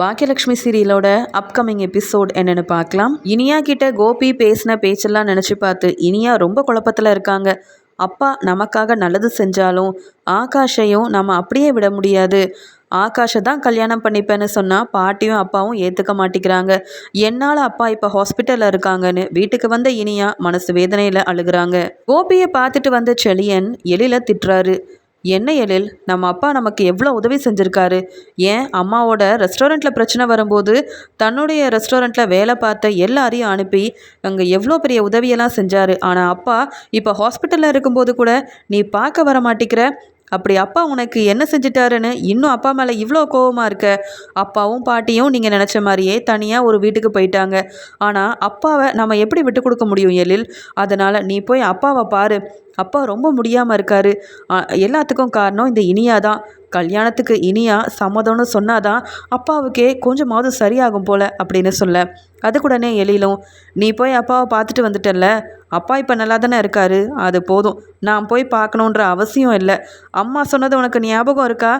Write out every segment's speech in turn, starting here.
Baakiyalakshmi சீரியலோட upcoming episode என்னன்னு பார்க்கலாம். இனியா கிட்ட கோபி பேசின பேச்செல்லாம் நினச்சி பார்த்து இனியா ரொம்ப குழப்பத்தில் இருக்காங்க. அப்பா நமக்காக நல்லது செஞ்சாலும் ஆகாஷையும் நம்ம அப்படியே விட முடியாது. ஆகாஷை தான் கல்யாணம் பண்ணிப்பேன்னு சொன்னால் பாட்டியும் அப்பாவும் ஏற்றுக்க மாட்டேங்கிறாங்க. என்னால் அப்பா இப்போ ஹாஸ்பிட்டலில் இருக்காங்கன்னு வீட்டுக்கு வந்த இனியா மனசு வேதனையில் அழுகிறாங்க. கோபியை பார்த்துட்டு வந்த செழியன் எழில திட்டுறாரு. என்ன எழில் நம்ம அப்பா நமக்கு எவ்வளோ உதவி செஞ்சுருக்காரு? ஏன் அம்மாவோட ரெஸ்டாரண்ட்டில் பிரச்சனை வரும்போது தன்னுடைய ரெஸ்டாரண்ட்டில் வேலை பார்த்த எல்லாரையும் அனுப்பி அங்கே எவ்வளோ பெரிய உதவியெல்லாம் செஞ்சார்? ஆனால் அப்பா இப்போ ஹாஸ்பிட்டலில் இருக்கும்போது கூட நீ பார்க்க வர மாட்டேங்கிற அப்படி அப்பா உனக்கு என்ன செஞ்சிட்டாருன்னு இன்னும் அப்பா மேலே இவ்வளோ கோவமாக இருக்க? அப்பாவும் பாட்டியும் நீங்கள் நினச்ச மாதிரியே தனியாக ஒரு வீட்டுக்கு போயிட்டாங்க. ஆனால் அப்பாவை நம்ம எப்படி விட்டு கொடுக்க முடியும் எழில்? அதனால் நீ போய் அப்பாவை பாரு. அப்பா ரொம்ப முடியாமல் இருக்காரு. எல்லாத்துக்கும் காரணம் இந்த இனியா தான். கல்யாணத்துக்கு இனியா சம்மதம்னு சொன்னாதான் அப்பாவுக்கே கொஞ்சமாவது சரியாகும் போல அப்படின்னு சொல்ல. அதுக்குடனே எழிலும் நீ போய் அப்பாவை பார்த்துட்டு வந்துட்டல்ல? அப்பா இப்போ நல்லா தானே இருக்காரு? அது போதும். நான் போய் பார்க்கணுன்ற அவசியம் இல்லை. அம்மா சொன்னது உனக்கு ஞாபகம் இருக்கா?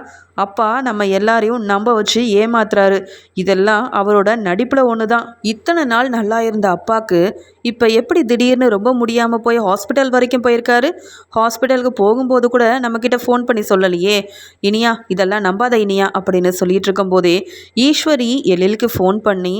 அப்பா நம்ம எல்லாரையும் நம்ப வச்சு ஏமாத்துறாரு. இதெல்லாம் அவரோட நடிப்பில் ஒன்று தான் இத்தனை நாள் நல்லா இருந்த அப்பாவுக்கு இப்போ எப்படி திடீர்னு ரொம்ப முடியாமல் போய் ஹாஸ்பிட்டல் வரைக்கும் போயிருக்காரு? ஹாஸ்பிட்டலுக்கு போகும்போது கூட நம்மக்கிட்ட ஃபோன் பண்ணி சொல்லலையே. இனியா இதெல்லாம் நம்பாத இனியா அப்படின்னு சொல்லிட்டு இருக்கும்போதே ஈஸ்வரி எழிலுக்கு ஃபோன் பண்ணி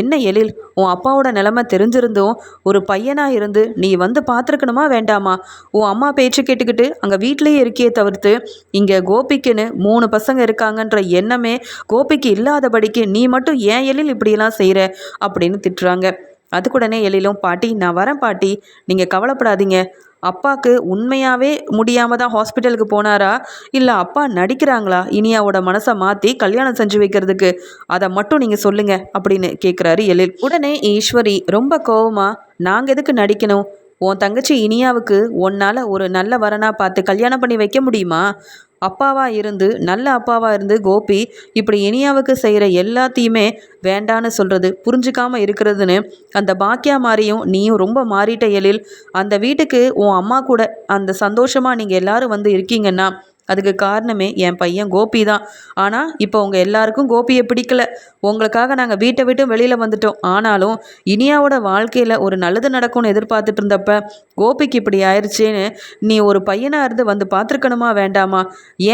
என்ன எழில் உன் அப்பாவோட நிலமை தெரிஞ்சிருந்தும் ஒரு பையனாக இருந்து நீ வந்து பார்த்துருக்கணுமா வேண்டாமா? உன் அம்மா பேச்சு கேட்டுக்கிட்டு அங்கே வீட்டிலேயே இருக்கியே தவிர்த்து இங்கே கோபிக்குன்னு மூணு பசங்க இருக்காங்கன்ற எண்ணமே கோபிக்கு இல்லாதபடிக்கு நீ மட்டும் ஏன் எழில் இப்படியெல்லாம் செய்கிற அப்படின்னு திட்டுறாங்க. அதுக்குடனே எழிலும் பாட்டி நான் வரேன் பாட்டி. நீங்கள் கவலைப்படாதீங்க. அப்பாவுக்கு உண்மையாகவே முடியாமல் தான் ஹாஸ்பிட்டலுக்கு போனாரா? இல்லை அப்பா நடிக்கிறாங்களா? இனியாவோட மனசை மாற்றி கல்யாணம் செஞ்சு வைக்கிறதுக்கு. அதை மட்டும் நீங்கள் சொல்லுங்கள் அப்படின்னு கேட்குறாரு எழில். உடனே ஈஸ்வரி ரொம்ப கோவமாக நாங்கள் எதுக்கு நடிக்கணும்? உன் தங்கச்சி இனியாவுக்கு உன்னால் ஒரு நல்ல வரனாக பார்த்து கல்யாணம் பண்ணி வைக்க முடியுமா? அப்பாவாக இருந்து நல்ல அப்பாவாக இருந்து கோபி இப்படி இனியாவுக்கு செய்கிற எல்லாத்தையுமே வேண்டான்னு சொல்கிறது புரிஞ்சுக்காமல் இருக்கிறதுன்னு அந்த பாக்கியா மாதிரியும் நீயும் ரொம்ப மாறிட்ட எழில். அந்த வீட்டுக்கு உன் அம்மா கூட அந்த சந்தோஷமாக நீங்கள் எல்லாரும் வந்து இருக்கீங்கன்னா அதுக்கு காரணமே என் பையன் கோபி தான். ஆனால் இப்போ உங்கள் எல்லாருக்கும் கோபியை பிடிக்கல. உங்களுக்காக நாங்கள் வீட்டை விட்டு வெளியில் வந்துட்டோம். ஆனாலும் இனியாவோட வாழ்க்கையில் ஒரு நல்லது நடக்கும்னு எதிர்பார்த்துட்டு இருந்தப்ப கோபிக்கு இப்படி ஆயிடுச்சேன்னு நீ ஒரு பையனாக இருந்து வந்து பார்த்துருக்கணுமா வேண்டாமா?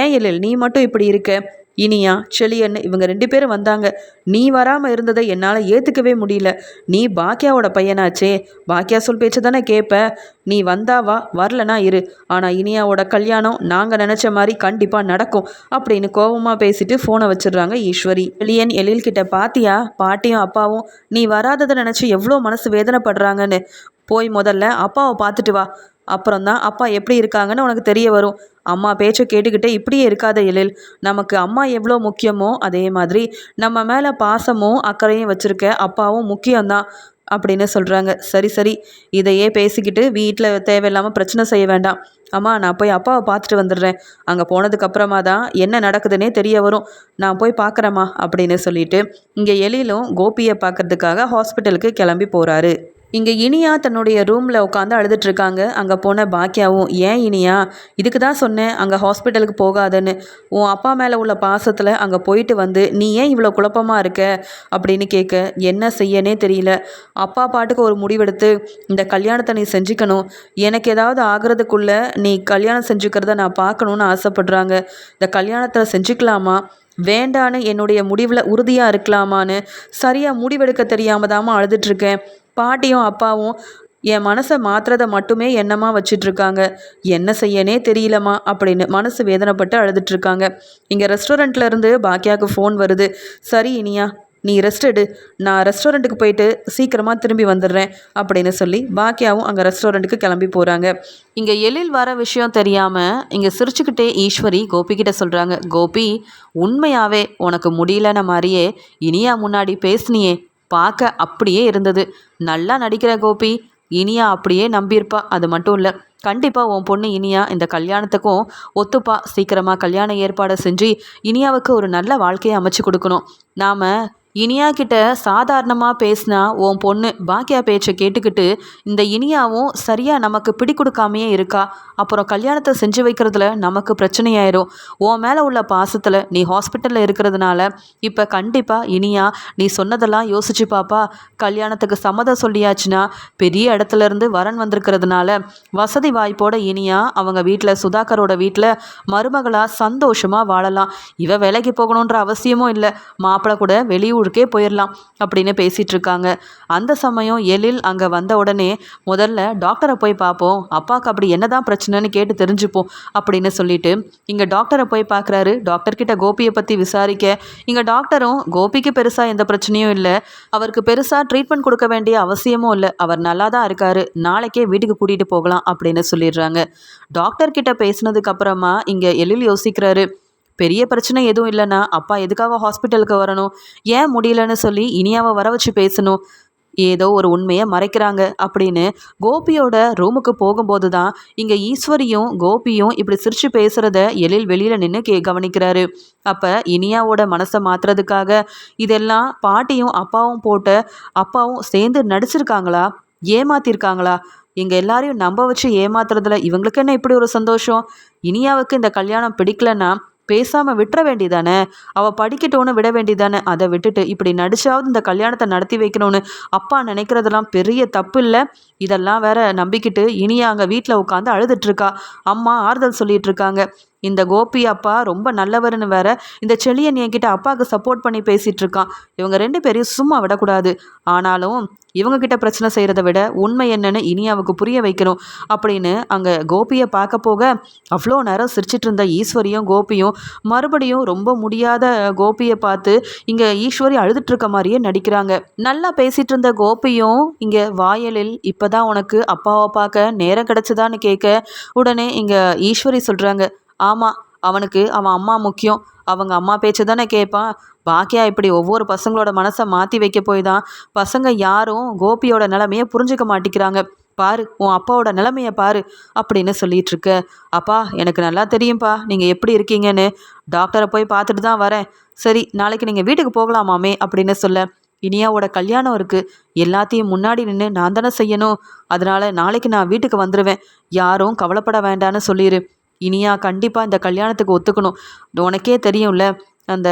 ஏன் எழில் நீ மட்டும் இப்படி இருக்க? இனியா செழியன்னு இவங்க ரெண்டு பேரும் வந்தாங்க. நீ வராமல் இருந்ததை என்னால் ஏற்றுக்கவே முடியல. நீ பாக்கியாவோட பையனாச்சே. பாக்கியா சொல் பேச்சு தானே கேட்ப நீ வந்தாவா வரலனா இரு. ஆனால் இனியாவோட கல்யாணம் நாங்கள் நினச்ச மாதிரி கண்டிப்பாக நடக்கும் அப்படின்னு கோபமாக பேசிட்டு ஃபோனை வச்சிடுறாங்க ஈஸ்வரி. செழியன் எழில்கிட்ட பாத்தியா? பாட்டியும் அப்பாவும் நீ வராததை நினச்சி எவ்வளோ மனசு வேதனைப்படுறாங்கன்னு. போய் முதல்ல அப்பாவை பார்த்துட்டு வா. அப்புறம் தான் அப்பா எப்படி இருக்காங்கன்னு உனக்கு தெரிய வரும். அம்மா பேச்சை கேட்டுக்கிட்டே இப்படியே இருக்காத எழில். நமக்கு அம்மா எவ்வளோ முக்கியமோ அதே மாதிரி நம்ம மேலே பாசமும் அக்கறையும் வச்சுருக்க அப்பாவும் முக்கியம்தான் அப்படின்னு சொல்கிறாங்க சரி சரி. இதையே பேசிக்கிட்டு வீட்டில் தேவையில்லாமல் பிரச்சனை செய்ய வேண்டாம். அம்மா நான் போய் அப்பாவை பார்த்துட்டு வந்துடுறேன். அங்கே போனதுக்கப்புறமா தான் என்ன நடக்குதுன்னே தெரிய வரும். நான் போய் பார்க்குறேம்மா அப்படின்னு சொல்லிட்டு இங்கே எழிலும் கோபியை பார்க்கறதுக்காக ஹாஸ்பிட்டலுக்கு கிளம்பி போகிறாரு இங்கே இனியா தன்னுடைய ரூமில் உட்காந்து அழுதுட்ருக்காங்க. அங்கே போன பாக்கியாவும் ஏன் இனியா? இதுக்கு தான் சொன்னேன் அங்கே ஹாஸ்பிட்டலுக்கு போகாதன்னு. உன் அப்பா மேலே உள்ள பாசத்தில் அங்கே போயிட்டு வந்து நீ ஏன் இவ்வளோ குழப்பமாக இருக்க? அப்படின்னு கேட்க என்ன செய்யனே தெரியல. அப்பா பாட்டுக்கு ஒரு முடிவெடுத்து இந்த கல்யாணத்தை நீ செஞ்சுக்கணும். எனக்கு ஏதாவது ஆகிறதுக்குள்ளே நீ கல்யாணம் செஞ்சுக்கிறத நான் பார்க்கணுன்னு ஆசைப்படுறாங்க. இந்த கல்யாணத்தை செஞ்சுக்கலாமா? வேண்டான்னு என்னுடைய முடிவில் உறுதியாக இருக்கலாமான்னு சரியாக முடிவெடுக்க தெரியாமல் தாம்மா அழுதுட்ருக்கேன். பாட்டியும் அப்பாவும் என் மனசை மாத்துறதை மட்டுமே எண்ணமா வச்சிட்ருக்காங்க. என்ன செய்யனே தெரியலம்மா அப்படின்னு மனசு வேதனைப்பட்டு அழுதுட்ருக்காங்க. இங்கே ரெஸ்டாரண்ட்லேருந்து பாக்கியாவுக்கு ஃபோன் வருது. சரி இனியா நீ ரெஸ்ட் எடு. நான் ரெஸ்டாரண்ட்டுக்கு போயிட்டு சீக்கிரமாக திரும்பி வந்துடுறேன் அப்படின்னு சொல்லி பாக்கியாவும் அங்கே ரெஸ்டாரண்ட்டுக்கு கிளம்பி போகிறாங்க இங்கே எழில் வர விஷயம் தெரியாமல் இங்கே சிரிச்சுக்கிட்டே ஈஸ்வரி கோபிக்கிட்ட சொல்கிறாங்க கோபி உண்மையாகவே உனக்கு முடியலன மாதிரியே இனியா முன்னாடி பேசுனியே பார்க்க அப்படியே இருந்தது. நல்லா நடிக்கிற கோபி இனியா அப்படியே நம்பியிருப்பா. அது மட்டும் இல்லை கண்டிப்பாக உன் பொண்ணு இனியா இந்த கல்யாணத்துக்கும் ஒத்துப்பா. சீக்கிரமாக கல்யாண ஏற்பாடை செஞ்சு இனியாவுக்கு ஒரு நல்ல வாழ்க்கையை அமைச்சு கொடுக்கணும். நாம் இனியா கிட்ட சாதாரணமாக பேசினா உன் பொண்ணு பாக்கியா பேச்சை கேட்டுக்கிட்டு இந்த இனியாவும் சரியாக நமக்கு பிடி கொடுக்காமையே இருக்கா? அப்புறம் கல்யாணத்தை செஞ்சு வைக்கிறதுல நமக்கு பிரச்சனையாயிரும். உன் மேலே உள்ள பாசத்தில் நீ ஹாஸ்பிட்டலில் இருக்கிறதுனால இப்போ கண்டிப்பாக இனியா நீ சொன்னதெல்லாம் யோசிச்சு பாப்பா. கல்யாணத்துக்கு சம்மதம் சொல்லியாச்சுன்னா பெரிய இடத்துல இருந்து வரன் வந்திருக்கிறதுனால வசதி வாய்ப்போட இனியா அவங்க வீட்டில் சுதாகரோட வீட்டில் மருமகளாக சந்தோஷமாக வாழலாம். இவ வேலைக்கு போகணுன்ற அவசியமும் இல்லை. மாப்பிள்ளை கூட வெளியூர் ஊருக்கே போயிடலாம் அப்படின்னு பேசிகிட்டு இருக்காங்க அந்த சமயம் எழில் அங்கே வந்த உடனே முதல்ல டாக்டரை போய் பார்ப்போம் அப்பாவுக்கு அப்படி என்னதான் பிரச்சனைன்னு கேட்டு தெரிஞ்சுப்போம் அப்படின்னு சொல்லிட்டு இங்கே டாக்டரை போய் பார்க்குறாரு டாக்டர்கிட்ட கோபியை பற்றி விசாரிக்க இங்கே டாக்டரும் கோபிக்கு பெருசாக எந்த பிரச்சனையும் இல்லை. அவருக்கு பெருசாக ட்ரீட்மெண்ட் கொடுக்க வேண்டிய அவசியமும் இல்லை. அவர் நல்லா தான் இருக்காரு. நாளைக்கே வீட்டுக்கு கூட்டிகிட்டு போகலாம் அப்படின்னு சொல்லிடுறாங்க. டாக்டர்கிட்ட பேசினதுக்கு அப்புறமா இங்கே எழில் யோசிக்கிறாரு. பெரிய பிரச்சனை எதுவும் இல்லைன்னா அப்பா எதுக்காக ஹாஸ்பிட்டலுக்கு வரணும்? ஏன் முடியலன்னு சொல்லி இனியாவை வர வச்சு பேசணும். ஏதோ ஒரு உண்மையை மறைக்கிறாங்க அப்படின்னு கோபியோட ரூமுக்கு போகும்போது தான் இங்கே ஈஸ்வரியும் கோபியும் இப்படி சிரித்து பேசுகிறத எழில் வெளியில் நின்று கே கவனிக்கிறாரு. அப்போ இனியாவோட மனசை மாற்றுறதுக்காக இதெல்லாம் பாட்டியும் அப்பாவும் போட்ட அப்பாவும் சேர்ந்து நடிச்சிருக்காங்களா? ஏமாத்திருக்காங்களா? எங்கள் எல்லாரையும் நம்ப வச்சு ஏமாத்துறதுல இவங்களுக்கு என்ன இப்படி ஒரு சந்தோஷம்? இனியாவுக்கு இந்த கல்யாணம் பிடிக்கலன்னா பேசாமல் விட்டுற வேண்டியதானே? அவள் படிக்கட்டும்னு விட வேண்டியதானே? அதை விட்டுட்டு இப்படி நடிச்சாவது இந்த கல்யாணத்தை நடத்தி வைக்கணும்னு அப்பா நினைக்கிறதெல்லாம் பெரிய தப்பு இல்லை இதெல்லாம் வேற நம்பிக்கிட்டு இனியா அங்கே வீட்டில் உட்காந்து அழுதுட்ருக்கா அம்மா ஆறுதல் சொல்லிட்டு இருக்காங்க. இந்த கோபி அப்பா ரொம்ப நல்லவர்னு வேற இந்த செளியன் என்கிட்ட அப்பாவுக்கு சப்போர்ட் பண்ணி பேசிகிட்டு இருக்கான் இவங்க ரெண்டு பேரையும் சும்மா விடக்கூடாது. ஆனாலும் இவங்க கிட்ட பிரச்சனை செய்கிறத விட உண்மை என்னன்னு இனியாவுக்கு புரிய வைக்கணும். அப்படின்னு அங்கே கோபியை பார்க்க போக அவ்வளோ நேரம் சிரிச்சிட்டு இருந்த ஈஸ்வரியும் கோபியும் மறுபடியும் ரொம்ப முடியாத கோபியை பார்த்து இங்கே ஈஸ்வரி அழுதுட்டு இருக்க மாதிரியே நடிக்கிறாங்க. நல்லா பேசிட்டு இருந்த கோபியும் இங்கே வாயலில் இப்போதான் உனக்கு அப்பாவை பார்க்க நேரம் கிடச்சிதான்னு கேட்க உடனே இங்கே ஈஸ்வரி சொல்கிறாங்க ஆமாம் அவனுக்கு அவன் அம்மா முக்கியம். அவங்க அம்மா பேச்சு தானே கேட்பான். பாக்கியா இப்படி ஒவ்வொரு பசங்களோட மனசை மாற்றி வைக்க போய் தான் பசங்க யாரும் கோபியோட நிலமையை புரிஞ்சுக்க மாட்டேங்கிறாங்க பாரு உன் அப்பாவோட நிலமையை பாரு அப்படின்னு சொல்லிட்டு இருக்க அப்பா எனக்கு நல்லா தெரியும்ப்பா நீங்கள் எப்படி இருக்கீங்கன்னு. டாக்டரை போய் பார்த்துட்டு தான் வரேன். சரி நாளைக்கு நீங்கள் வீட்டுக்கு போகலாமாமே அப்படின்னு சொல்ல. இனியாவோட கல்யாணம் இருக்குது எல்லாத்தையும் முன்னாடி நின்று நான் தானே செய்யணும். அதனால் நாளைக்கு நான் வீட்டுக்கு வந்துடுவேன் யாரும் கவலைப்பட வேண்டான்னு சொல்லிடு இனியா கண்டிப்பாக இந்த கல்யாணத்துக்கு ஒத்துக்கணும். உனக்கே தெரியும்ல அந்த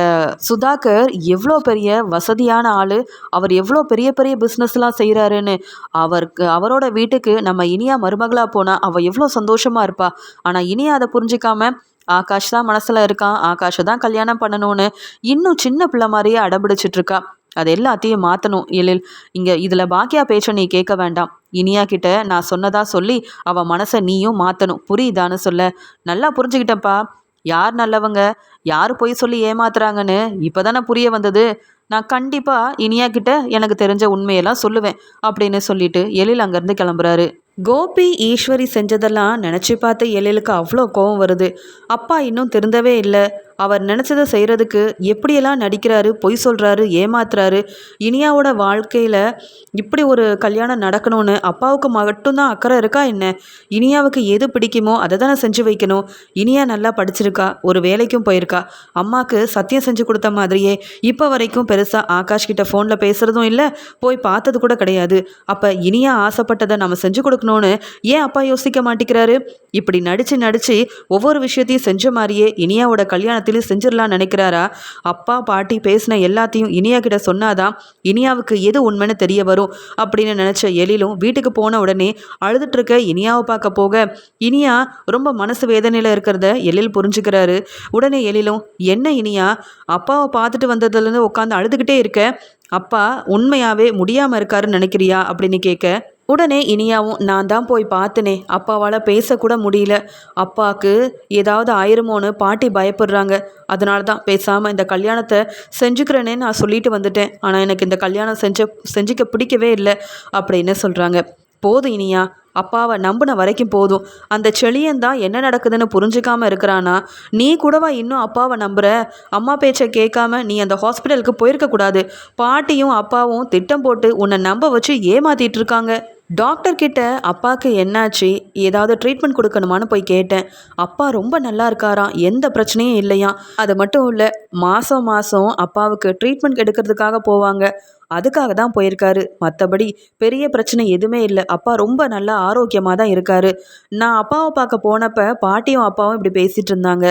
சுதாகர் எவ்வளோ பெரிய வசதியான ஆள் அவர் எவ்வளோ பெரிய பெரிய பிஸ்னஸ்லாம் செய்கிறாருன்னு அவருக்கு அவரோட வீட்டுக்கு நம்ம இனியா மருமகளாக போனால் அவள் எவ்வளோ சந்தோஷமாக இருப்பா. ஆனால் இனியா அதை புரிஞ்சிக்காமல் ஆகாஷ் தான் மனசில் இருக்கான். ஆகாஷை தான் கல்யாணம் பண்ணணும்னு இன்னும் சின்ன பிள்ளை மாதிரியே அடம்பிடிச்சிட்ருக்கா அது எல்லாத்தையும் மாற்றணும் எழில். இங்கே இதில் பாக்கியா பேச்சை நீ கேட்க வேண்டாம். இனியா கிட்ட நான் சொன்னதா சொல்லி அவள் மனசை நீயும் மாற்றணும் புரியுதான்னு சொல்ல. நல்லா புரிஞ்சுக்கிட்டப்பா யார் நல்லவங்க? யார் பொய் சொல்லி ஏமாத்துறாங்கன்னு இப்போ தானே புரிய வந்தது. நான் கண்டிப்பாக இனியா கிட்ட எனக்கு தெரிஞ்ச உண்மையெல்லாம் சொல்லுவேன் அப்படின்னு சொல்லிட்டு எழில் அங்கேருந்து கிளம்புறாரு. கோபி ஈஸ்வரி செஞ்சதெல்லாம் நினச்சி பார்த்து எழிலுக்கு அவ்வளோ கோவம் வருது. அப்பா இன்னும் திருந்தவே இல்லை. அவர் நினச்சதை செய்கிறதுக்கு எப்படியெல்லாம் நடிக்கிறாரு பொய் சொல்கிறாரு ஏமாத்துறாரு இனியாவோட வாழ்க்கையில் இப்படி ஒரு கல்யாணம் நடக்கணும்னு அப்பாவுக்கு மட்டும்தான் அக்கறை இருக்கா என்ன? இனியாவுக்கு எது பிடிக்குமோ அதை தானே செஞ்சு வைக்கணும். இனியா நல்லா படிச்சிருக்கா ஒரு வேலைக்கும் போயிருக்கா. அம்மாவுக்கு சத்தியம் செஞ்சு கொடுத்த மாதிரியே இப்போ வரைக்கும் பெருசாக ஆகாஷ் கிட்ட ஃபோனில் பேசுகிறதும் இல்லை போய் பார்த்தது கூட கிடையாது. அப்போ இனியா ஆசைப்பட்டதை நம்ம செஞ்சு கொடுக்கணும்னு ஏன் அப்பா யோசிக்க மாட்டேங்கிறாரு? இப்படி நடித்து நடித்து ஒவ்வொரு விஷயத்தையும் செஞ்ச மாதிரியே இனியாவோட கல்யாணத்தில் நேரத்தில் செஞ்சிடலான்னு நினைக்கிறாரா? அப்பா பாட்டி பேசின எல்லாத்தையும் இனியா கிட்ட சொன்னாதான் இனியாவுக்கு எது உண்மைன்னு தெரிய வரும் அப்படின்னு நினச்ச எழிலும் வீட்டுக்கு போன உடனே அழுதுட்டு இருக்க இனியாவை பார்க்க போக இனியா ரொம்ப மனசு வேதனையில் இருக்கிறத எழில் புரிஞ்சுக்கிறாரு. உடனே எழிலும் என்ன இனியா? அப்பாவை பார்த்துட்டு வந்ததுலேருந்து உட்காந்து அழுதுகிட்டே இருக்க? அப்பா உண்மையாகவே முடியாமல் இருக்காருன்னு நினைக்கிறியா? அப்படின்னு கேட்க உடனே இனியாவும் நான் தான் போய் பார்த்தனே. அப்பாவால் பேசக்கூட முடியல. அப்பாவுக்கு ஏதாவது ஆயிருமோன்னு பாட்டி பயப்படுறாங்க. அதனால தான் பேசாமல் இந்த கல்யாணத்தை செஞ்சுக்கிறேனே நான் சொல்லிட்டு வந்துட்டேன். ஆனால் எனக்கு இந்த கல்யாணம் செஞ்ச செஞ்சுக்க பிடிக்கவே இல்லை அப்படின்னு சொல்கிறாங்க போதும் இனியா. அப்பாவை நம்பின வரைக்கும் போதும். அந்த செளியன் தான் என்ன நடக்குதுன்னு புரிஞ்சுக்காம இருக்கிறானா? நீ கூடவா இன்னும் அப்பாவை நம்புற? அம்மா பேச்சை கேட்காம நீ அந்த ஹாஸ்பிட்டலுக்கு போயிருக்கக்கூடாது பாட்டியும் அப்பாவும் திட்டம் போட்டு உன்னை நம்ப வச்சு ஏமாத்திட்டு இருக்காங்க. டாக்டர் கிட்ட அப்பாவுக்கு என்னாச்சு? ஏதாவது ட்ரீட்மெண்ட் கொடுக்கணுமான்னு போய் கேட்டேன். அப்பா ரொம்ப நல்லா இருக்காராம் எந்த பிரச்சனையும் இல்லையா? அது மட்டும் இல்லை மாதம் மாதம் அப்பாவுக்கு ட்ரீட்மெண்ட் எடுக்கிறதுக்காக போவாங்க. அதுக்காக தான் போயிருக்காரு. மற்றபடி பெரிய பிரச்சனை எதுவுமே இல்லை. அப்பா ரொம்ப நல்லா ஆரோக்கியமாக தான் இருக்காரு. நான் அப்பாவை பார்க்க போனப்ப பாட்டியும் அப்பாவும் இப்படி பேசிகிட்டு இருந்தாங்க.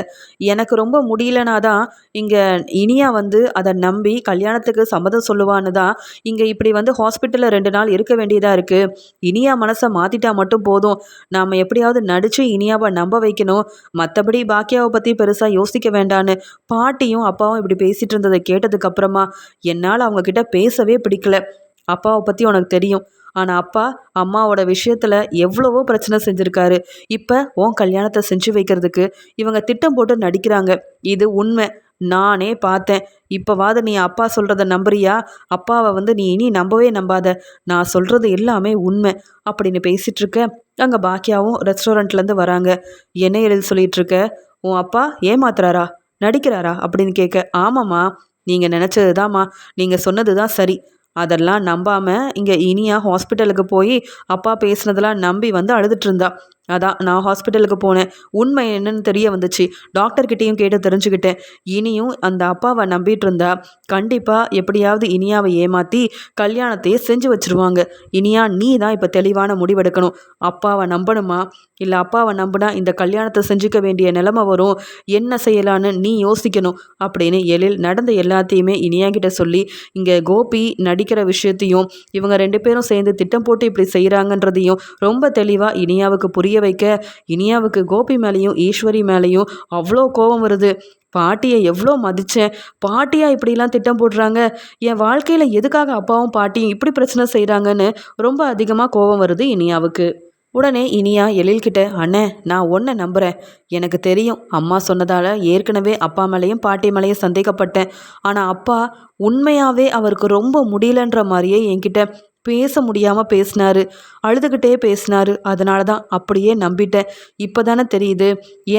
எனக்கு ரொம்ப முடியலனா தான் இங்கே இனியா வந்து அதை நம்பி கல்யாணத்துக்கு சம்மதம் சொல்லுவான்னு தான் இங்கே இப்படி வந்து ஹாஸ்பிட்டலில் ரெண்டு நாள் இருக்க வேண்டியதாக இருக்குது இனியா மனசை மாற்றிட்டா மட்டும் போதும். நாம் எப்படியாவது நடித்து இனியாவை நம்ப வைக்கணும். மற்றபடி பாக்கியாவை பற்றி பெருசாக யோசிக்க வேண்டான்னு பாட்டியும் அப்பாவும் இப்படி பேசிகிட்டு இருந்ததை கேட்டதுக்கப்புறமா என்னால் அவங்கக்கிட்ட பேசவே பிடிக்கவே பிடிக்கல. அப்பாவை பற்றி உனக்கு தெரியும். ஆனால் அப்பா அம்மாவோட விஷயத்தில் எவ்வளவோ பிரச்சனை செஞ்சுருக்காரு. இப்போ உன் கல்யாணத்தை செஞ்சு வைக்கிறதுக்கு இவங்க திட்டம் போட்டு நடிக்கிறாங்க. இது உண்மை. நானே பார்த்தேன். இப்போவாது நீ அப்பா சொல்கிறத நம்புறியா? அப்பாவை வந்து நீ இனி நம்பவே நம்பாத. நான் சொல்கிறது எல்லாமே உண்மை. அப்படின்னு பேசிகிட்டு இருக்க அங்கே பாக்கியாவும் ரெஸ்டாரண்ட்லேருந்து வராங்க. என்ன எழுதி சொல்லிகிட்ருக்க உன் அப்பா ஏமாத்துறாரா? நடிக்கிறாரா? அப்படின்னு கேட்க ஆமாம்மா. நீங்கள் நினச்சது தாம்மா நீங்கள் சொன்னது தான் சரி. அதெல்லாம் நம்பாமல் இங்கே இனியா ஹாஸ்பிட்டலுக்கு போய் அப்பா பேசுனதெல்லாம் நம்பி வந்து அழுதுட்டு இருந்தா. அதான் நான் ஹாஸ்பிட்டலுக்கு போனேன். உண்மை என்னன்னு தெரிய வந்துச்சு. டாக்டர்கிட்டையும் கேட்டு தெரிஞ்சுக்கிட்டேன். இனியும் அந்த அப்பாவை நம்பிட்டு இருந்தா கண்டிப்பாக எப்படியாவது இனியாவை ஏமாற்றி கல்யாணத்தையே செஞ்சு வச்சுருவாங்க. இனியா நீ தான் இப்போ தெளிவான முடிவெடுக்கணும். அப்பாவை நம்பணுமா? இல்லை அப்பாவை நம்பினா இந்த கல்யாணத்தை செஞ்சுக்க வேண்டிய நிலைமை வரும். என்ன செய்யலான்னு நீ யோசிக்கணும். அப்படின்னு எழில் நடந்த எல்லாத்தையுமே இனியா கிட்ட சொல்லி இங்கே கோபி நடிக்கிற விஷயத்தையும் இவங்க ரெண்டு பேரும் சேர்ந்து திட்டம் போட்டு இப்படி செய்கிறாங்கன்றதையும் ரொம்ப தெளிவாக இனியாவுக்கு புரிய வைக்க இனியாவுக்கு கோபி மேலேயும் ஈஸ்வரி மேலேயும் அவ்வளோ கோபம் வருது. பாட்டியை எவ்வளோ மதித்தேன் பாட்டியா இப்படிலாம் திட்டம் போடுறாங்க? என் வாழ்க்கையில் எதுக்காக அப்பாவும் பாட்டியும் இப்படி பிரச்சனை செய்கிறாங்கன்னு ரொம்ப அதிகமாக கோபம் வருது இனியாவுக்கு. உடனே இனியா எழில்கிட்ட அண்ணே நான் ஒன்றை நம்புகிறேன் எனக்கு தெரியும் அம்மா சொன்னதால் ஏற்கனவே அப்பா மேலேயும் பாட்டி மேலேயும் சந்தேகப்பட்டேன். ஆனால் அப்பா உண்மையாகவே அவருக்கு ரொம்ப முடியலன்ற மாதிரியே என்கிட்ட பேச முடியாமல் பேசினாரு. அழுதுகிட்டே பேசினாரு. அதனால தான் அப்படியே நம்பிட்டேன். இப்போ தானே தெரியுது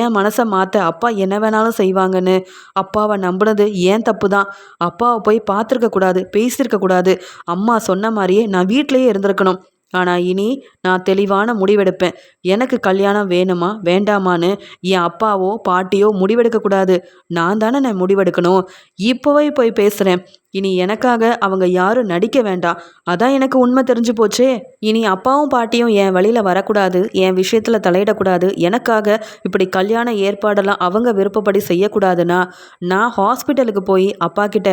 ஏன் மனசை மாற்ற அப்பா என்ன வேணாலும் செய்வாங்கன்னு. அப்பாவை நம்பினது ஏன் தப்பு தான் அப்பாவை போய் பார்த்துருக்க கூடாது பேசியிருக்க கூடாது. அம்மா சொன்ன மாதிரியே நான் வீட்டிலையே இருந்திருக்கணும். ஆனால் இனி நான் தெளிவான முடிவெடுப்பேன். எனக்கு கல்யாணம் வேணுமா வேண்டாமான்னு என் அப்பாவோ பாட்டியோ முடிவெடுக்கக்கூடாது நான் தானே நான் முடிவெடுக்கணும். இப்போவே போய் பேசுகிறேன் இனி எனக்காக அவங்க யாரும் நடிக்க வேண்டாம் அதான் எனக்கு உண்மை தெரிஞ்சு போச்சே. இனி அப்பாவும் பாட்டியும் என் வழியில் வரக்கூடாது என் விஷயத்தில் தலையிடக்கூடாது. எனக்காக இப்படி கல்யாண ஏற்பாடெல்லாம் அவங்க விருப்பப்படி செய்யக்கூடாதுன்னா நான் ஹாஸ்பிட்டலுக்கு போய் அப்பா கிட்ட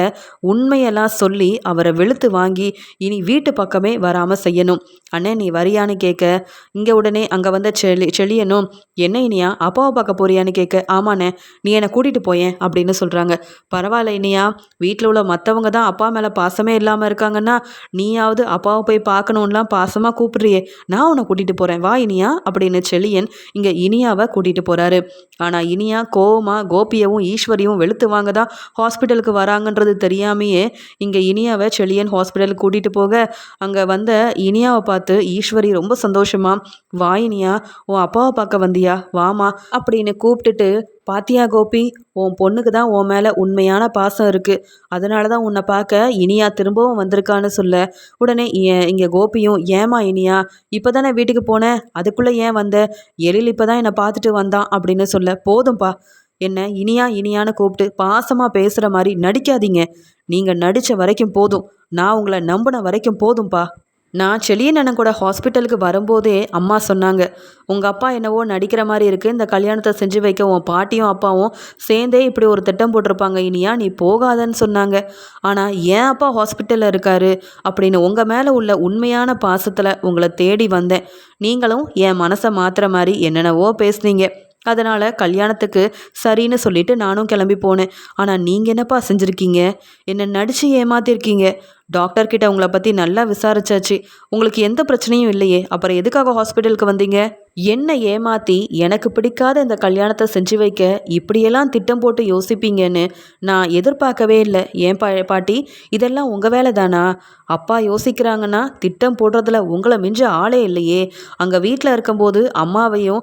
உண்மையெல்லாம் சொல்லி அவரை வெளுத்து வாங்கி இனி வீட்டு பக்கமே வராமல் செய்யணும். அண்ணே நீ வரியான்னு கேட்க இங்கே உடனே அங்கே வந்த செளி செளியனும் என்ன இனியா அப்பாவை பார்க்க போறியான்னு கேட்க ஆமாண்ணே நீ என்னை கூட்டிகிட்டு போயேன் அப்படின்னு சொல்கிறாங்க பரவாயில்ல இனியா வீட்டில் உள்ள மற்றவங்க தான் அப்பா மேலே பாசமே இல்லாமல் இருக்காங்கன்னா நீயாவது அப்பாவை போய் பார்க்கணுன்லாம் பாசமாக கூப்பிட்றியே. நான் உன்னை கூட்டிகிட்டு போகிறேன் வா இனியா அப்படின்னு செழியன் இங்கே இனியாவை கூட்டிகிட்டு போகிறாரு ஆனால் இனியா கோவமாக கோபியவும் ஈஸ்வரியும் வெளுத்து வாங்க தான் ஹாஸ்பிட்டலுக்கு வராங்கன்றது தெரியாமையே இங்கே இனியாவை செழியன் ஹாஸ்பிட்டலுக்கு கூட்டிகிட்டு போக அங்கே வந்த இனியாவை பார்த்து ஈஸ்வரி ரொம்ப சந்தோஷமா வா இனியா உன் அப்பாவை பார்க்க வந்தியா? வாமா அப்படின்னு கூப்பிட்டுட்டு பாத்தியா கோபி உன் பொண்ணுக்கு தான் உன் மேலே உண்மையான பாசம் இருக்குது அதனால தான் உன்னை பார்க்க இனியா திரும்பவும் வந்திருக்கான்னு சொல்ல. உடனே இங்கே கோபியும் ஏமா இனியா இப்போ தானே வீட்டுக்கு போனேன் அதுக்குள்ளே ஏன் வந்த? எழில் இப்போ தான் என்னை பார்த்துட்டு வந்தான் அப்படின்னு சொல்ல. போதும்பா. என்ன இனியா இனியான்னு கூப்பிட்டு பாசமாக பேசுகிற மாதிரி நடிக்காதீங்க. நீங்கள் நடித்த வரைக்கும் போதும். நான் உங்களை நம்பின வரைக்கும் போதும்ப்பா நான் செளியன் கூட ஹாஸ்பிட்டலுக்கு வரும்போதே அம்மா சொன்னாங்க உங்கள் அப்பா என்னவோ நடிக்கிற மாதிரி இருக்குது இந்த கல்யாணத்தை செஞ்சு வைக்க உன் பாட்டியும் அப்பாவும் சேர்ந்தே இப்படி ஒரு திட்டம் போட்டிருப்பாங்க இனியா நீ போகாதன்னு சொன்னாங்க. ஆனால் ஏன் அப்பா ஹாஸ்பிட்டலில் இருக்காரு அப்படின்னு உங்கள் மேலே உள்ள உண்மையான பாசத்தில் உங்களை தேடி வந்தேன். நீங்களும் என் மனசை மாற்றுற மாதிரி என்னென்னவோ பேசுனீங்க. அதனால் கல்யாணத்துக்கு சரின்னு சொல்லிட்டு நானும் கிளம்பி போனேன். ஆனால் நீங்கள் என்னப்பா செஞ்சுருக்கீங்க? என்னை நடித்து ஏமாத்திருக்கீங்க? டாக்டர் கிட்ட உங்களை பற்றி நல்லா விசாரிச்சாச்சு. உங்களுக்கு எந்த பிரச்சனையும் இல்லையே. அப்புறம் எதுக்காக ஹாஸ்பிட்டலுக்கு வந்தீங்க? என்னை ஏமாற்றி எனக்கு பிடிக்காத இந்த கல்யாணத்தை செஞ்சு வைக்க இப்படியெல்லாம் திட்டம் போட்டு யோசிப்பீங்கன்னு நான் எதிர்பார்க்கவே இல்லை. ஏன் பா பாட்டி? இதெல்லாம் உங்கள் வேலை தானா அப்பா யோசிக்கிறாங்கன்னா திட்டம் போடுறதுல உங்களை மிஞ்ச ஆளே இல்லையே. அங்கே வீட்டில் இருக்கும்போது அம்மாவையும்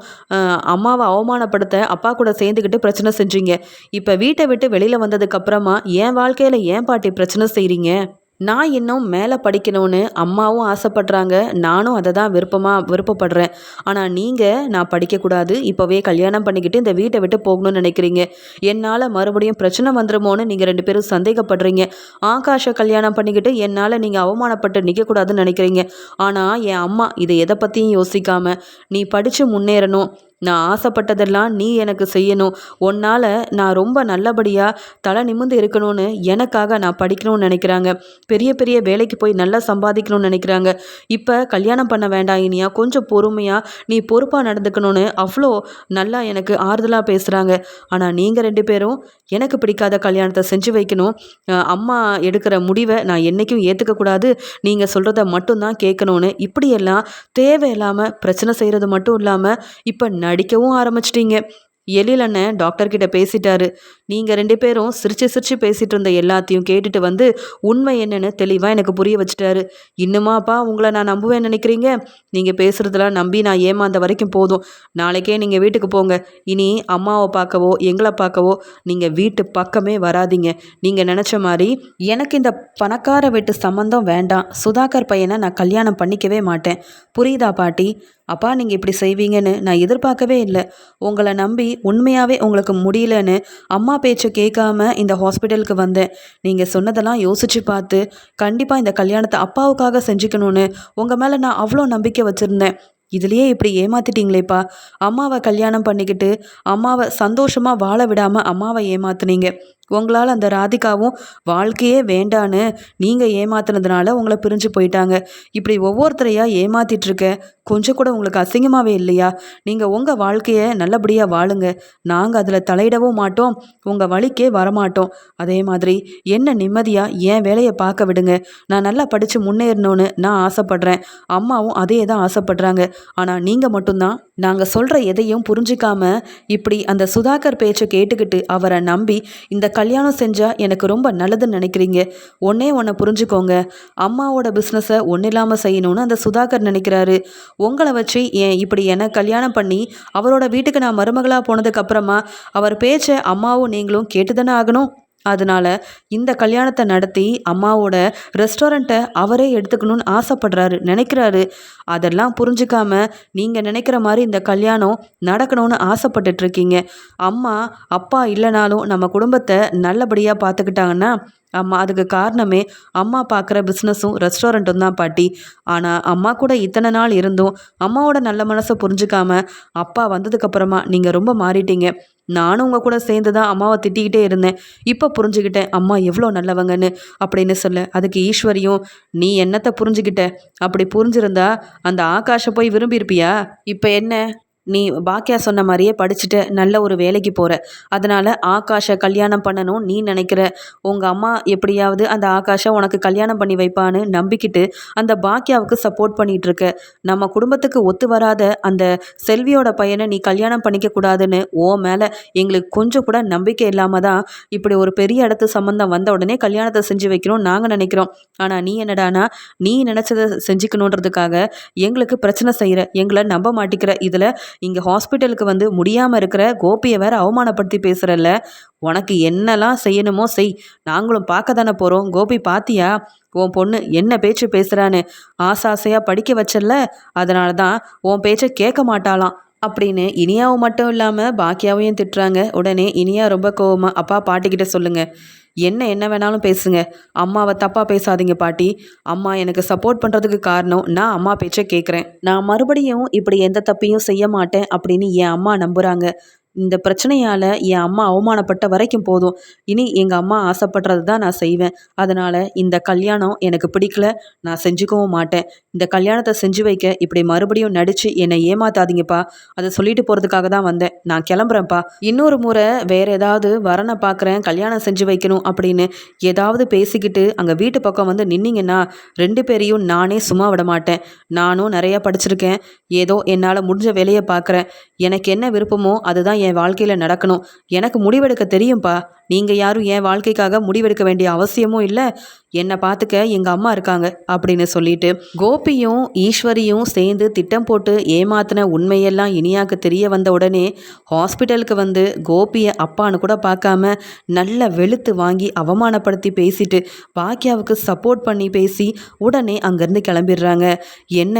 அம்மாவை அவமானப்படுத்த அப்பா கூட சேர்ந்துக்கிட்டு பிரச்சனை செஞ்சீங்க. இப்போ வீட்டை விட்டு வெளியில் வந்ததுக்கப்புறமா என் வாழ்க்கையில் ஏன் பாட்டி பிரச்சனை செய்கிறீங்க நான் இன்னும் மேலே படிக்கணும்னு அம்மாவும் ஆசைப்படுறாங்க. நானும் அதை தான் விருப்பமாக விருப்பப்படுறேன். ஆனால் நீங்கள் நான் படிக்கக்கூடாது. இப்போவே கல்யாணம் பண்ணிக்கிட்டு இந்த வீட்டை விட்டு போகணும்னு நினைக்கிறீங்க. என்னால் மறுபடியும் பிரச்சனை வந்துடுமோன்னு நீங்கள் ரெண்டு பேரும் சந்தேகப்படுறீங்க. ஆகாஷை கல்யாணம் பண்ணிக்கிட்டு என்னால் நீங்கள் அவமானப்பட்டு நிற்கக்கூடாதுன்னு நினைக்கிறீங்க. ஆனால் என் அம்மா இதை எதை பற்றியும் யோசிக்காமல் நீ படித்து முன்னேறணும். நான் ஆசைப்பட்டதெல்லாம் நீ எனக்கு செய்யணும். உன்னால் நான் ரொம்ப நல்லபடியாக தலை நிமிந்து இருக்கணும்னு எனக்காக நான் படிக்கணும்னு நினைக்கிறாங்க. பெரிய பெரிய வேலைக்கு போய் நல்லா சம்பாதிக்கணும்னு நினைக்கிறாங்க. இப்போ கல்யாணம் பண்ண வேண்டாம் இனியா. கொஞ்சம் பொறுமையாக நீ பொறுப்பாக நடந்துக்கணும்னு அவ்வளோ நல்லா எனக்கு ஆறுதலாக பேசுகிறாங்க ஆனால் நீங்கள் ரெண்டு பேரும் எனக்கு பிடிக்காத கல்யாணத்தை செஞ்சு வைக்கணும். அம்மா எடுக்கிற முடிவை நான் என்றைக்கும் ஏற்றுக்கக்கூடாது நீங்கள் சொல்கிறத மட்டும்தான் கேட்கணும்னு. இப்படியெல்லாம் தேவையில்லாமல் பிரச்சனை செய்கிறது மட்டும் இல்லாமல் இப்போ நடிக்கவும் ஆரம்பிச்சிட்டிங்க. எழில் அண்ணன் டாக்டர்கிட்ட பேசிட்டாரு. நீங்கள் ரெண்டு பேரும் சிரிச்சு சிரிச்சு பேசிகிட்டு இருந்த எல்லாத்தையும் கேட்டுட்டு வந்து உண்மை என்னன்னு தெளிவாக எனக்கு புரிய வச்சுட்டாரு. இன்னுமாப்பா உங்களை நான் நம்புவேன் நினைக்கிறீங்க? நீங்கள் பேசுகிறதெல்லாம் நம்பி நான் ஏமாந்த வரைக்கும் போதும். நாளைக்கே நீங்கள் வீட்டுக்கு போங்க. இனி அம்மாவை பார்க்கவோ எங்களை பார்க்கவோ நீங்கள் வீட்டு பக்கமே வராதிங்க. நீங்கள் நினச்ச மாதிரி எனக்கு இந்த பணக்கார வீட்டு சம்மந்தம் வேண்டாம். சுதாகர் பையனை நான் கல்யாணம் பண்ணிக்கவே மாட்டேன். புரியுதா பாட்டி? அப்பா நீங்கள் இப்படி செய்வீங்கன்னு நான் எதிர்பார்க்கவே இல்லை. உங்களை நம்பி உண்மையாகவே உங்களுக்கு முடியலன்னு அம்மா பேச்சை கேட்காம இந்த ஹாஸ்பிட்டலுக்கு வந்தேன். நீங்கள் சொன்னதெல்லாம் யோசித்து பார்த்து கண்டிப்பாக இந்த கல்யாணத்தை அப்பாவுக்காக செஞ்சுக்கணும்னு உங்கள் மேலே நான் அவ்வளோ நம்பிக்கை வச்சுருந்தேன். இதுலேயே இப்படி ஏமாத்திட்டீங்களேப்பா. அம்மாவை கல்யாணம் பண்ணிக்கிட்டு அம்மாவை சந்தோஷமாக வாழ விடாமல் அம்மாவை ஏமாத்துனீங்க. உங்களால் அந்த ராதிகாவும் வாழ்க்கையே வேண்டான்னு நீங்கள் ஏமாத்தினதுனால உங்களை பிரிஞ்சு போயிட்டாங்க. இப்படி ஒவ்வொருத்தரையாக ஏமாத்திட்டுருக்க? கொஞ்சம் கூட உங்களுக்கு அசிங்கமாகவே இல்லையா? நீங்கள் உங்கள் வாழ்க்கையை நல்லபடியாக வாழுங்க. நாங்கள் அதில் தலையிடவும் மாட்டோம். உங்கள் வழிக்கே வரமாட்டோம். அதே மாதிரி என்ன நிம்மதியாக என் வேலையை பார்க்க விடுங்க. நான் நல்லா படித்து முன்னேறணும்னு நான் ஆசைப்பட்றேன். அம்மாவும் அதே தான் ஆசைப்படுறாங்க. ஆனால் நீங்கள் மட்டும்தான். நாங்கள் சொல்கிற எதையும் புரிஞ்சிக்காமல் இப்படி அந்த சுதாகர் பேச்சை கேட்டுக்கிட்டு அவரை நம்பி இந்த கல்யாணம் செஞ்சால் எனக்கு ரொம்ப நல்லதுன்னு நினைக்கிறீங்க. ஒன்னே ஒன்றை புரிஞ்சுக்கோங்க. அம்மாவோட பிஸ்னஸை ஒன்றும் இல்லாமல் செய்யணும்னு அந்த சுதாகர் நினைக்கிறாரு. உங்களை வச்சு ஏன் இப்படி என்னை கல்யாணம் பண்ணி அவரோட வீட்டுக்கு நான் மருமகளாக போனதுக்கப்புறமா அவர் பேச்சை அம்மாவும் நீங்களும் கேட்டு தானே ஆகணும்? அதனால் இந்த கல்யாணத்தை நடத்தி அம்மாவோட ரெஸ்டாரண்ட்டை அவரே எடுத்துக்கணும்னு ஆசைப்படுறாரு நினைக்கிறாரு. அதெல்லாம் புரிஞ்சுக்காம நீங்கள் நினைக்கிற மாதிரி இந்த கல்யாணம் நடக்கணும்னு ஆசைப்பட்டுட்ருக்கீங்க. அம்மா அப்பா இல்லைனாலும் நம்ம குடும்பத்தை நல்லபடியாக பார்த்துக்கிட்டாங்கன்னா அம்மா அதுக்கு காரணமே அம்மா பார்க்குற பிஸ்னஸும் ரெஸ்டாரண்ட்டும் தான் பாட்டி. ஆனால் அம்மா கூட இத்தனை நாள் இருந்தும் அம்மாவோட நல்ல மனசை புரிஞ்சுக்காம அப்பா வந்ததுக்கப்புறமா நீங்கள் ரொம்ப மாறிட்டீங்க. நானும் உங்கள் கூட சேர்ந்து தான் அம்மாவை திட்டிக்கிட்டே இருந்தேன். இப்போ புரிஞ்சுக்கிட்டேன் அம்மா எவ்வளோ நல்லவங்கன்னு. அப்படின்னு சொல்ல அதுக்கு ஈஸ்வரியும் நீ என்னத்தை புரிஞ்சுக்கிட்ட? அப்படி புரிஞ்சிருந்தா அந்த ஆகாஷை போய் விரும்பியிருப்பியா? இப்போ என்ன? நீ பாக்கியா சொன்ன மாதிரியே படிச்சுட்டு நல்ல ஒரு வேலைக்கு போகிற அதனால் ஆகாஷை கல்யாணம் பண்ணணும் நீ நினைக்கிற. உங்கள் அம்மா எப்படியாவது அந்த ஆகாஷை உனக்கு கல்யாணம் பண்ணி வைப்பான்னு நம்பிக்கிட்டு அந்த பாக்கியாவுக்கு சப்போர்ட் பண்ணிகிட்டு இருக்க. நம்ம குடும்பத்துக்கு ஒத்து வராத அந்த செல்வியோட பையனை நீ கல்யாணம் பண்ணிக்க கூடாதுன்னு ஓ மேலே எங்களுக்கு கொஞ்சம் கூட நம்பிக்கை இல்லாமல் தான் இப்படி ஒரு பெரிய இடத்து சம்மந்தம் வந்த உடனே கல்யாணத்தை செஞ்சு வைக்கணும் நாங்கள் நினைக்கிறோம். ஆனால் நீ என்னடானா நீ நினச்சதை செஞ்சுக்கணுன்றதுக்காக எங்களுக்கு பிரச்சனை செய்கிற எங்களை நம்ப மாட்டிக்கிற. இதில் இங்கே ஹாஸ்பிட்டலுக்கு வந்து முடியாமல் இருக்கிற கோபியை வேற அவமானப்படுத்தி பேசுகிறல்ல உனக்கு என்னெல்லாம் செய்யணுமோ செய். நாங்களும் பார்க்க தானே போகிறோம் கோபி பாத்தியா? உன் பொண்ணு என்ன பேச்சு பேசுகிறான்னு ஆசாசையாக படிக்க வச்சல அதனால தான் உன் பேச்சை கேட்க மாட்டாளாம். அப்படின்னு இனியாவும் மட்டும் இல்லாமல் பாக்கியாவையும் திட்டுறாங்க. உடனே இனியா ரொம்ப கோவமா அப்பா பாட்டிக்கிட்ட சொல்லுங்கள் என்ன என்ன வேணாலும் பேசுங்க. அம்மாவை தப்பாக பேசாதீங்க பாட்டி. அம்மா எனக்கு சப்போர்ட் பண்ணுறதுக்கு காரணம் நான் அம்மா பேச்சை கேட்குறேன் நான் மறுபடியும் இப்படி எந்த தப்பையும் செய்ய மாட்டேன் அப்படின்னு என் அம்மா நம்புகிறாங்க இந்த பிரச்சனையால் என் அம்மா அவமானப்பட்ட வரைக்கும் போதும். இனி எங்கள் அம்மா ஆசைப்படுறது தான் நான் செய்வேன். அதனால் இந்த கல்யாணம் எனக்கு பிடிக்கல. நான் செஞ்சுக்கவும் மாட்டேன். இந்த கல்யாணத்தை செஞ்சு வைக்க இப்படி மறுபடியும் நடித்து என்னை ஏமாத்தாதீங்கப்பா. அதை சொல்லிட்டு போகிறதுக்காக தான் வந்தேன். நான் கிளம்புறேன்ப்பா. இன்னொரு முறை வேறு ஏதாவது வரனை பார்க்குறேன் கல்யாணம் செஞ்சு வைக்கணும் அப்படின்னு ஏதாவது பேசிக்கிட்டு அங்கே வீட்டு பக்கம் வந்து நின்னீங்கன்னா ரெண்டு பேரையும் நானே சும்மா விட மாட்டேன். நானும் நிறையா படிச்சிருக்கேன். ஏதோ என்னால் முடிஞ்ச வேலையை பார்க்குறேன் எனக்கு என்ன விருப்பமோ அதுதான் என் வாழ்க்கையில் நடக்கணும். எனக்கு முடிவெடுக்க தெரியும்ப்பா நீங்கள் யாரும் என் வாழ்க்கைக்காக முடிவெடுக்க வேண்டிய அவசியமும் இல்லை. என்னை பார்த்துக்க எங்கள் அம்மா இருக்காங்க அப்படின்னு சொல்லிட்டு கோபியும் ஈஸ்வரியும் சேர்ந்து திட்டம் போட்டு ஏமாத்தின உண்மையெல்லாம் இனியாக்கு தெரிய வந்த உடனே ஹாஸ்பிட்டலுக்கு வந்து கோபியை அப்பான்னு கூட பார்க்காம நல்ல வெளுத்து வாங்கி அவமானப்படுத்தி பேசிட்டு பாக்கியாவுக்கு சப்போர்ட் பண்ணி பேசி உடனே அங்கேருந்து கிளம்பிடுறாங்க. என்ன?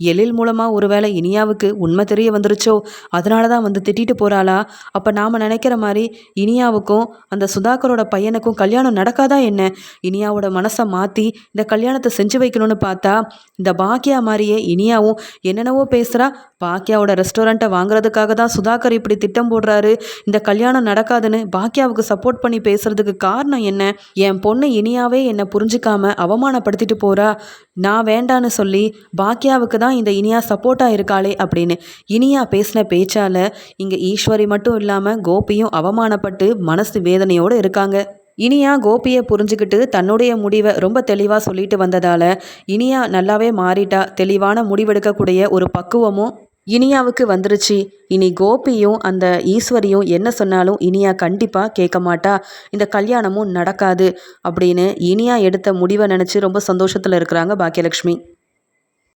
எழில் மூலமாக ஒருவேளை இனியாவுக்கு உண்மை தெரிய வந்துருச்சோ? அதனால தான் வந்து திட்டிட்டு போகிறாளா அப்போ நாம் நினைக்கிற மாதிரி இனியாவுக்கும் அந்த சுதாகரோட பையனுக்கும் கல்யாணம் நடக்காதா என்ன? இனியாவோட மனசை மாற்றி இந்த கல்யாணத்தை செஞ்சு வைக்கணும்னு பார்த்தா இந்த பாக்கியா மாதிரியே இனியாவும் என்னென்னவோ பேசுகிறா பாக்கியாவோட ரெஸ்டாரண்ட்டை வாங்குறதுக்காக தான் சுதாகர் இப்படி திட்டம் போடுறாரு. இந்த கல்யாணம் நடக்காதுன்னு பாக்கியாவுக்கு சப்போர்ட் பண்ணி பேசுறதுக்கு காரணம் என்ன? என் பொண்ணு இனியாவே என்னை புரிஞ்சுக்காம அவமானப்படுத்திட்டு போகிறா நான் வேண்டான்னு சொல்லி பாக்கியாவுக்கு தான் இந்த இனியா சப்போர்ட்டாக இருக்காளே அப்படின்னு இனியா பேசின பேச்சால் இங்கே ஈஸ்வரி மட்டும் இல்லாமல் கோபியும் அவமானப்பட்டு மனசு வேதனையோடு இருக்காங்க. இனியா கோபியை புரிஞ்சுக்கிட்டு தன்னுடைய முடிவை ரொம்ப தெளிவாக சொல்லிட்டு வந்ததால் இனியா நல்லாவே மாறிட்டா. தெளிவான முடிவெடுக்கக்கூடிய ஒரு பக்குவமும் இனியாவுக்கு வந்துருச்சு. இனி கோபியும் அந்த ஈஸ்வரியும் என்ன சொன்னாலும் இனியா கண்டிப்பாக கேட்க மாட்டா. இந்த கல்யாணமும் நடக்காது அப்படின்னு இனியா எடுத்த முடிவை நினச்சி ரொம்ப சந்தோஷத்தில் இருக்கிறாங்க பாக்கியலட்சுமி.